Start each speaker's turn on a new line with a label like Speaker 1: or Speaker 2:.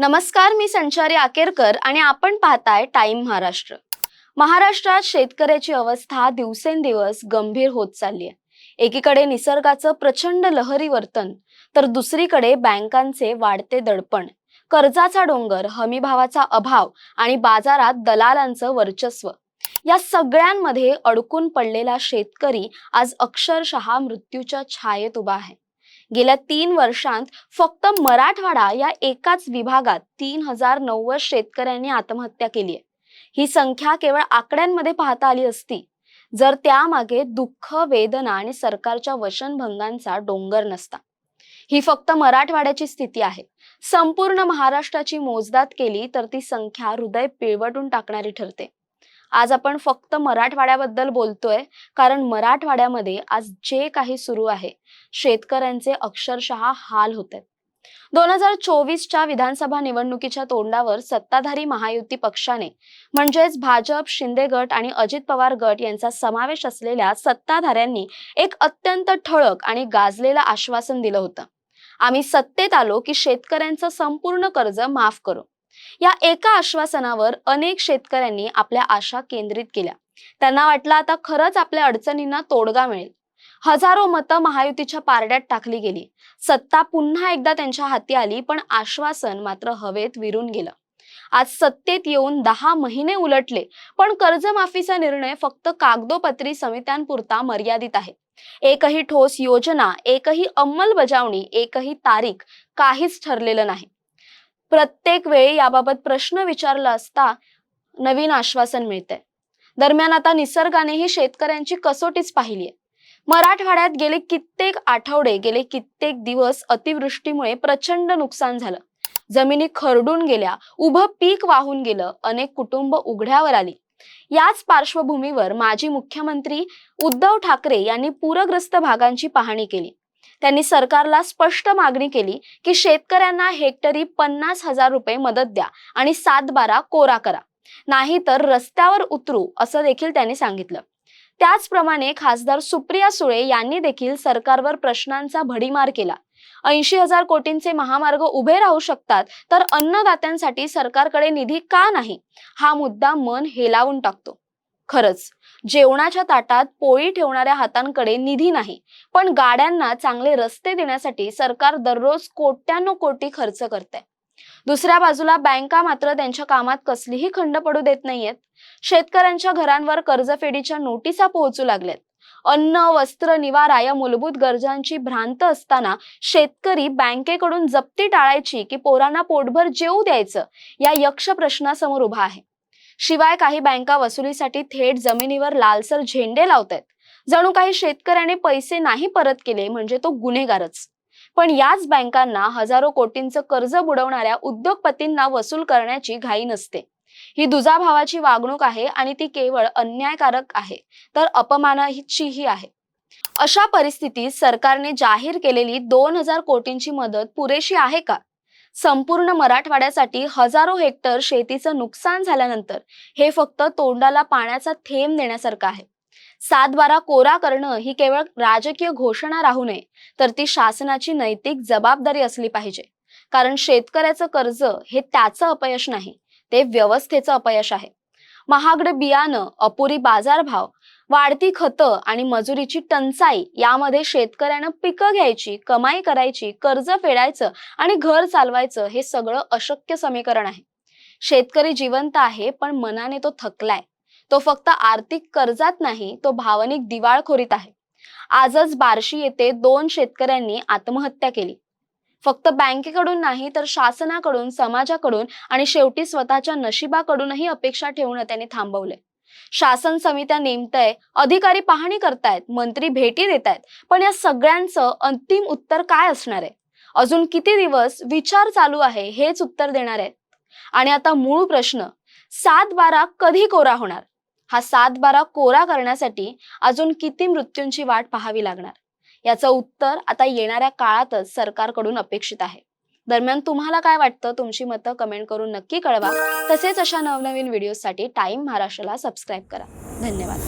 Speaker 1: नमस्कार मी संचारी आकेरकर आणि आपण पाहताय टाइम महाराष्ट्र. महाराष्ट्रात शेतकऱ्याची अवस्था दिवसेंदिवस गंभीर होत चालली आहे. एकीकडे निसर्गाचं प्रचंड लहरी वर्तन तर दुसरीकडे बँकांचे वाढते दडपण. कर्जाचा डोंगर हमीभावाचा अभाव आणि बाजारात दलालांचं वर्चस्व. या सगळ्यांमध्ये अडकून पडलेला शेतकरी आज अक्षरशः मृत्यूच्या छायेत उभा आहे. गेल्या तीन वर्षांत फक्त मराठवाडा या एकाच विभागात तीन हजार नव्वद शेतकऱ्यांनी आत्महत्या केली आहे. ही संख्या केवळ आकड्यांमध्ये पाहता आली असती. जर त्यामागे दुःख वेदना आणि सरकारच्या वचनभंगांचा डोंगर नसता. ही फक्त मराठवाड्याची स्थिती आहे. संपूर्ण महाराष्ट्राची मोजदाद केली तर ती संख्या हृदय पिळवटून टाकणारी ठरते. आज आपण फक्त मराठवाड्याबद्दल बोलतोय कारण मराठवाड्यामध्ये आज जे काही सुरू आहे शेतकऱ्यांचे अक्षरशः हाल होत आहेत दोन हजार चोवीसच्या विधानसभा निवडणुकीच्या तोंडावर सत्ताधारी महायुती पक्षाने म्हणजेच भाजप शिंदे गट आणि अजित पवार गट यांचा समावेश असलेल्या सत्ताधाऱ्यांनी एक अत्यंत ठळक आणि गाजलेलं आश्वासन दिलं होतं. आम्ही सत्तेत आलो की शेतकऱ्यांचं संपूर्ण कर्ज माफ करू. या एका आश्वासनावर अनेक शेतकऱ्यांनी आपल्या आशा केंद्रित केल्या. त्यांना वाटलं आता खरंच आपल्या अडचणींना तोडगा मिळेल. हजारो मतं महायुतीच्या पारड्यात टाकली गेली. सत्ता पुन्हा एकदा त्यांच्या हाती आली पण आश्वासन मात्र हवेत विरून गेलं. आज सत्तेत येऊन दहा महिने उलटले पण कर्जमाफीचा निर्णय फक्त कागदोपत्री समित्यांपुरता मर्यादित आहे. एकही ठोस योजना एकही अंमलबजावणी एकही तारीख काहीच ठरलेलं नाही. प्रत्येक वेळी याबाबत प्रश्न विचारला असता नवीन आश्वासन मिळते दरम्यान आता निसर्गानेही शेतकऱ्यांची कसोटीच पाहिली आहे. मराठवाड्यात गेले कित्येक आठवडे गेले कित्येक दिवस अतिवृष्टीमुळे प्रचंड नुकसान झालं. जमिनी खरडून गेल्या उभं पीक वाहून गेलं अनेक कुटुंब उघड्यावर आली. याच पार्श्वभूमीवर माजी मुख्यमंत्री उद्धव ठाकरे यांनी पूरग्रस्त भागांची पाहणी केली. त्यांनी सरकारला स्पष्ट मागणी केली की शेतकऱ्यांना हेक्टरी पन्नास हजार रुपये मदत द्या आणि सात बारा कोरा करा. नाहीतर रस्त्यावर उतरू असं देखील त्यांनी सांगितलं. त्याचप्रमाणे खासदार सुप्रिया सुळे यांनी देखील सरकारवर प्रश्नांचा भडीमार केला. ऐंशी हजार कोटींचे महामार्ग उभे राहू शकतात तर अन्नदात्यांसाठी सरकारकडे निधी का नाही? हा मुद्दा मन हेलावून टाकतो. खरंच जेवणाच्या ताटात पोळी ठेवणाऱ्या हातांकडे निधी नाही पण गाड्यांना चांगले रस्ते देण्यासाठी सरकार दररोज कोट्यानो कोटी खर्च करते दुसऱ्या बाजूला बँका मात्र त्यांच्या कामात कसलीही खंड पडू देत नाहीयेत. शेतकऱ्यांच्या घरांवर कर्जफेडीच्या नोटिसा पोहोचू लागल्यात. अन्न वस्त्र निवारा या मूलभूत गरजांची भ्रांत असताना शेतकरी बँकेकडून जप्ती टाळायची की पोरांना पोटभर जेवू द्यायचं या यक्ष प्रश्नासमोर उभा आहे. शिवाय काही बँका वसुलीसाठी थेट जमिनीवर लालसर झेंडे लावतायत. जणू काही शेतकऱ्याने पैसे नाही परत केले म्हणजे तो गुन्हेगारच. पण याच बँकांना हजारो कोटींचं कर्ज बुडवणाऱ्या उद्योगपतींना वसूल करण्याची घाई नसते. ही दुजाभावाची वागणूक आहे आणि ती केवळ अन्यायकारक आहे तर अपमानाचीही आहे. अशा परिस्थितीत सरकारने जाहीर केलेली दोन हजार कोटींची मदत पुरेशी आहे का? संपूर्ण मराठवाड्यासाठी हजारो हेक्टर शेतीचं नुकसान झाल्यानंतर हे फक्त तोंडाला पाण्याचा थेंब देण्यासारखं आहे. सात बारा कोरा करणं ही केवळ राजकीय घोषणा राहू नये तर ती शासनाची नैतिक जबाबदारी असली पाहिजे. कारण शेतकऱ्याचं कर्ज हे त्याचं अपयश नाही ते व्यवस्थेचं अपयश आहे. महागड बियाणं अपुरी बाजारभाव वाढती खतं आणि मजुरीची टंचाई यामध्ये शेतकऱ्यानं पिकं घ्यायची कमाई करायची कर्ज फेडायचं आणि घर चालवायचं हे सगळं अशक्य समीकरण आहे. शेतकरी जिवंत आहे पण मनाने तो थकलाय. तो फक्त आर्थिक कर्जात नाही तो भावनिक दिवाळखोरीत आहे. आजच बार्शी येथे दोन शेतकऱ्यांनी आत्महत्या केली. फक्त बँकेकडून नाही तर शासनाकडून समाजाकडून आणि शेवटी स्वतःच्या नशिबाकडूनही अपेक्षा ठेवणं त्यांनी थांबवलंय. शासन समित्या नेमतय अधिकारी पाहणी करतायत मंत्री भेटी देत आहेत पण या सगळ्यांचं अंतिम उत्तर काय असणार आहे? अजून किती दिवस विचार चालू आहे हेच उत्तर देणार आहेत? आणि आता मूळ प्रश्न सात बारा कधी कोरा होणार? हा सात बारा कोरा करण्यासाठी अजून किती मृत्यूंची वाट पाहावी लागणार? याचं उत्तर आता येणाऱ्या काळातच सरकारकडून अपेक्षित आहे. दरम्यान तुम्हाला काय वाटतं? तुमची मतं कमेंट करून नक्की कळवा. तसेच अशा नवनवीन व्हिडिओसाठी टाइम महाराष्ट्राला सबस्क्राईब करा. धन्यवाद.